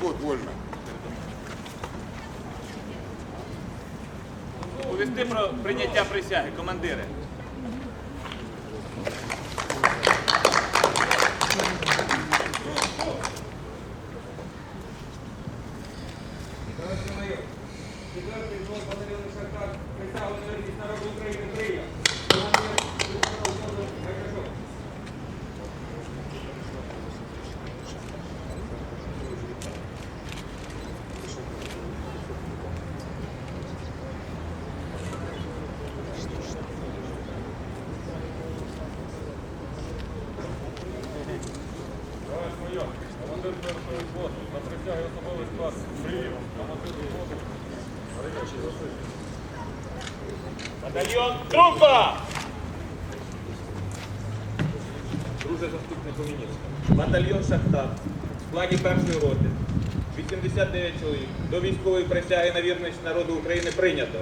Вот, вольно. Повісти про прийняття присяги, командири. Батальйон трупа! Друже заступник Комініцького. Батальйон Шахтар. В складі першої роти. 89 чоловік. До військової присяги на вірність народу України прийнято.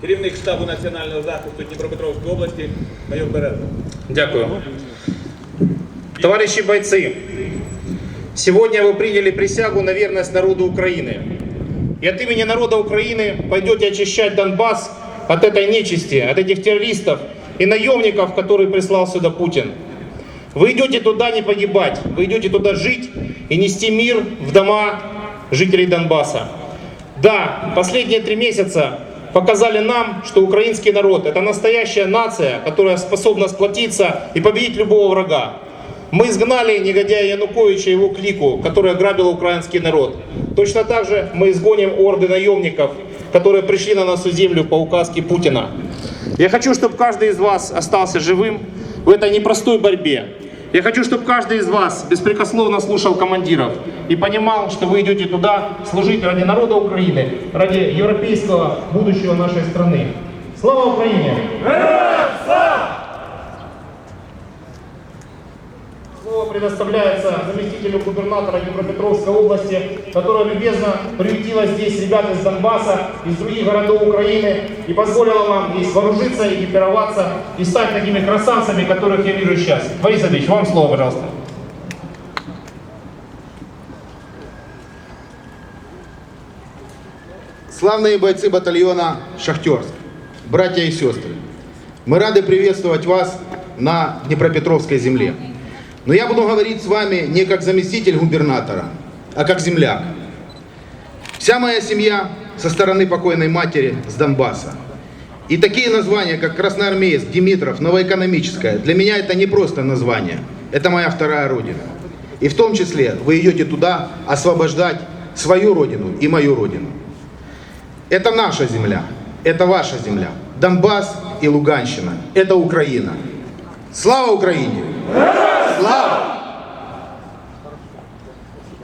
Керівник штабу національного захисту Дніпропетровської області майор Береза. Дякую. Товарищи бойцы, сегодня вы приняли присягу на верность народу Украины. И от имени народа Украины пойдете очищать Донбасс от этой нечисти, от этих террористов и наемников, которые прислал сюда Путин. Вы идете туда не погибать, вы идете туда жить и нести мир в дома жителей Донбасса. Да, последние три месяца показали нам, что украинский народ это настоящая нация, которая способна сплотиться и победить любого врага. Мы изгнали негодяя Януковича и его клику, которая грабила украинский народ. Точно так же мы изгоним орды наемников, которые пришли на нашу землю по указке Путина. Я хочу, чтобы каждый из вас остался живым в этой непростой борьбе. Я хочу, чтобы каждый из вас беспрекословно слушал командиров и понимал, что вы идете туда служить ради народа Украины, ради европейского будущего нашей страны. Слава Украине! Слово предоставляется заместителю губернатора Днепропетровской области, которая любезно приютила здесь ребят из Донбасса, из других городов Украины и позволила нам здесь вооружиться, экипироваться и стать такими красавцами, которых я вижу сейчас. Борис вам слово, пожалуйста. Славные бойцы батальона «Шахтерск», братья и сестры, мы рады приветствовать вас на Днепропетровской земле. Но я буду говорить с вами не как заместитель губернатора, а как земляк. Вся моя семья со стороны покойной матери с Донбасса. И такие названия, как Красноармеец, Димитров, Новоэкономическая, для меня это не просто название, это моя вторая родина. И в том числе вы идете туда освобождать свою родину и мою родину. Это наша земля, это ваша земля. Донбасс и Луганщина – это Украина. Слава Украине! Слава!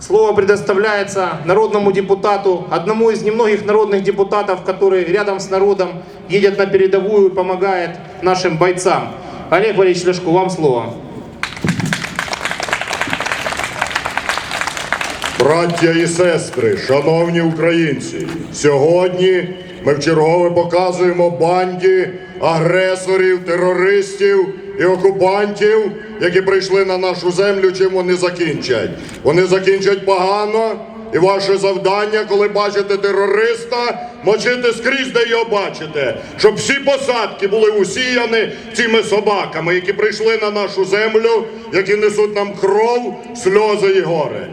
Слово предоставляется народному депутату, одному из немногих народных депутатов, который рядом с народом едет на передовую и помогает нашим бойцам. Олег Валерьевич Ляшко, вам слово. Браття і сестри, шановні українці, сьогодні ми вчергове показуємо банді агресорів, терористів і окупантів, які прийшли на нашу землю, чим вони закінчать. Вони закінчать погано, і ваше завдання, коли бачите терориста, мочити скрізь, де його бачите, щоб всі посадки були усіяні цими собаками, які прийшли на нашу землю, які несуть нам кров, сльози і горе.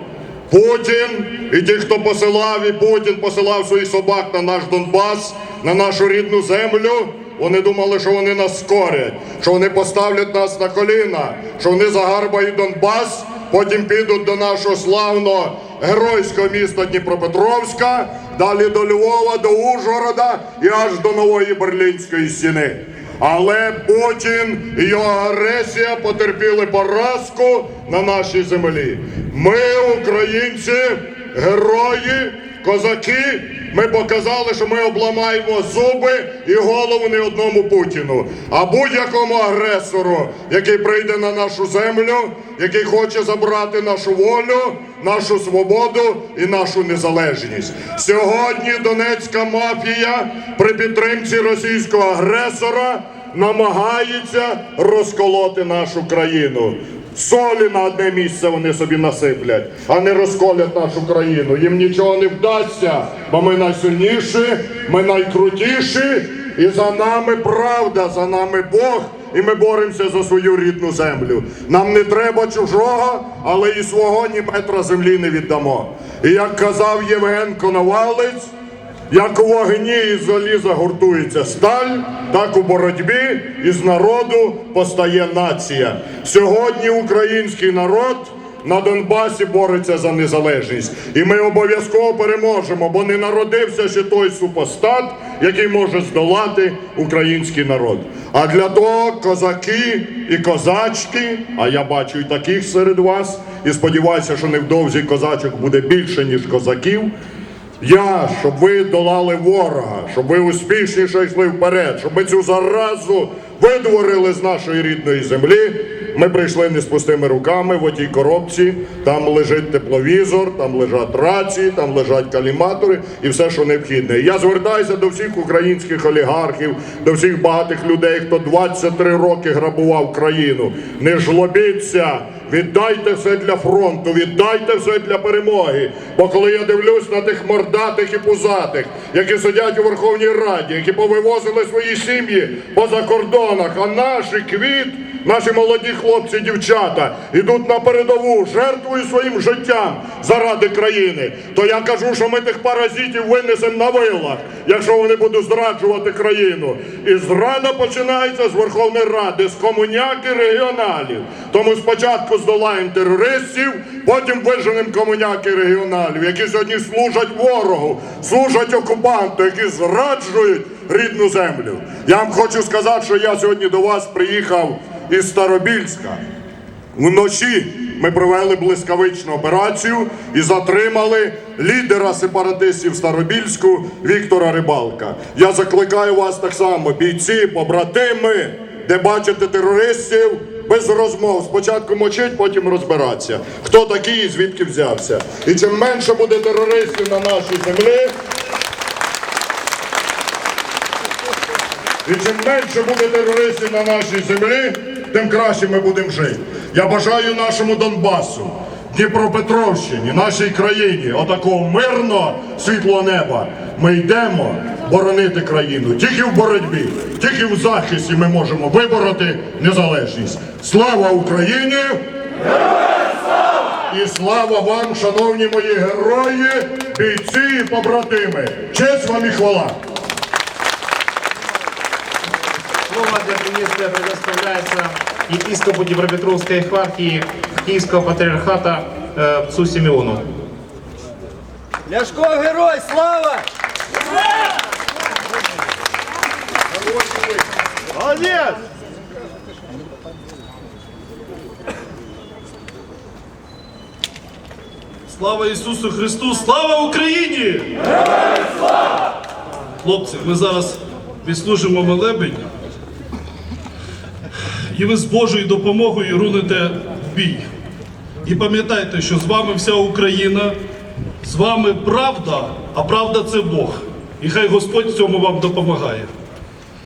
Путін і ті, хто посилав, і Путін посилав своїх собак на наш Донбас, на нашу рідну землю. Вони думали, що вони нас скорять, що вони поставлять нас на коліна, що вони загарбають Донбас, потім підуть до нашого славного геройського міста Дніпропетровська, далі до Львова, до Ужгорода і аж до нової Берлінської стіни. Але Путін і його агресія потерпіли поразку на нашій землі. Ми, українці, герої, козаки, ми показали, що ми обламаємо зуби і голову не одному Путіну, а будь-якому агресору, який прийде на нашу землю, який хоче забрати нашу волю, нашу свободу і нашу незалежність. Сьогодні Донецька мафія при підтримці російського агресора намагається розколоти нашу країну. Солі на одне місце вони собі насиплять, а не розколять нашу країну. Їм нічого не вдасться, бо ми найсильніші, ми найкрутіші, і за нами правда, за нами Бог, і ми боремося за свою рідну землю. Нам не треба чужого, але і свого ні метра землі не віддамо. І як казав Євген Коновалець, як у вогні із заліза гуртується сталь, так у боротьбі із народу постає нація. Сьогодні український народ на Донбасі бореться за незалежність. І ми обов'язково переможемо, бо не народився ще той супостат, який може здолати український народ. А для того козаки і козачки, а я бачу і таких серед вас, і сподіваюся, що невдовзі козачок буде більше, ніж козаків. Я, щоб ви долали ворога, щоб ви успішніше йшли вперед, щоб ми цю заразу видворили з нашої рідної землі. Ми прийшли не з пустими руками в отій коробці. Там лежить тепловізор, там лежать рації, там лежать каліматори і все, що необхідне. Я звертаюся до всіх українських олігархів, до всіх багатих людей, хто 23 роки грабував країну. Не жлобіться. Віддайте все для фронту, віддайте все для перемоги. Бо коли я дивлюсь на тих мордатих і пузатих, які сидять у Верховній Раді, які повивозили свої сім'ї поза кордонах, а наші квіт, наші молоді хлопці, дівчата йдуть на передову, жертвують своїм життям заради країни, то я кажу, що ми тих паразитів винесемо на вилах, якщо вони будуть зраджувати країну. І зрада починається з Верховної Ради, з комуняки регіоналів. Тому спочатку здолаємо терористів, потім виженемо комуняки регіоналів, які сьогодні служать ворогу, служать окупанту, які зраджують рідну землю. Я вам хочу сказати, що я сьогодні до вас приїхав із Старобільська. Вночі ми провели блискавичну операцію і затримали лідера сепаратистів Старобільську Віктора Рибалка. Я закликаю вас так само, бійці, побратими, де бачите терористів, без розмов. Спочатку мочить, потім розбиратися. Хто такий і звідки взявся. І чим менше буде терористів на нашій землі, І чим менше буде терористів на нашій землі, тим краще ми будемо жити. Я бажаю нашому Донбасу, Дніпропетровщині, нашій країні, отакого мирного світлого неба. Ми йдемо боронити країну. Тільки в боротьбі, тільки в захисті ми можемо вибороти незалежність. Слава Україні! І слава вам, шановні мої герої, бійці і побратими! Честь вам і хвала! Слово для приветствия предоставляется епископу Днепропетровской епархии Киевского патриархата э, отцу Симеону. Ляшко герой, слава! Слава Ісусу Христу! Слава Україні! Хлопці, ми зараз відслужимо молебень. І ви з Божою допомогою руните в бій. І пам'ятайте, що з вами вся Україна, з вами правда, а правда це Бог. І хай Господь в цьому вам допомагає.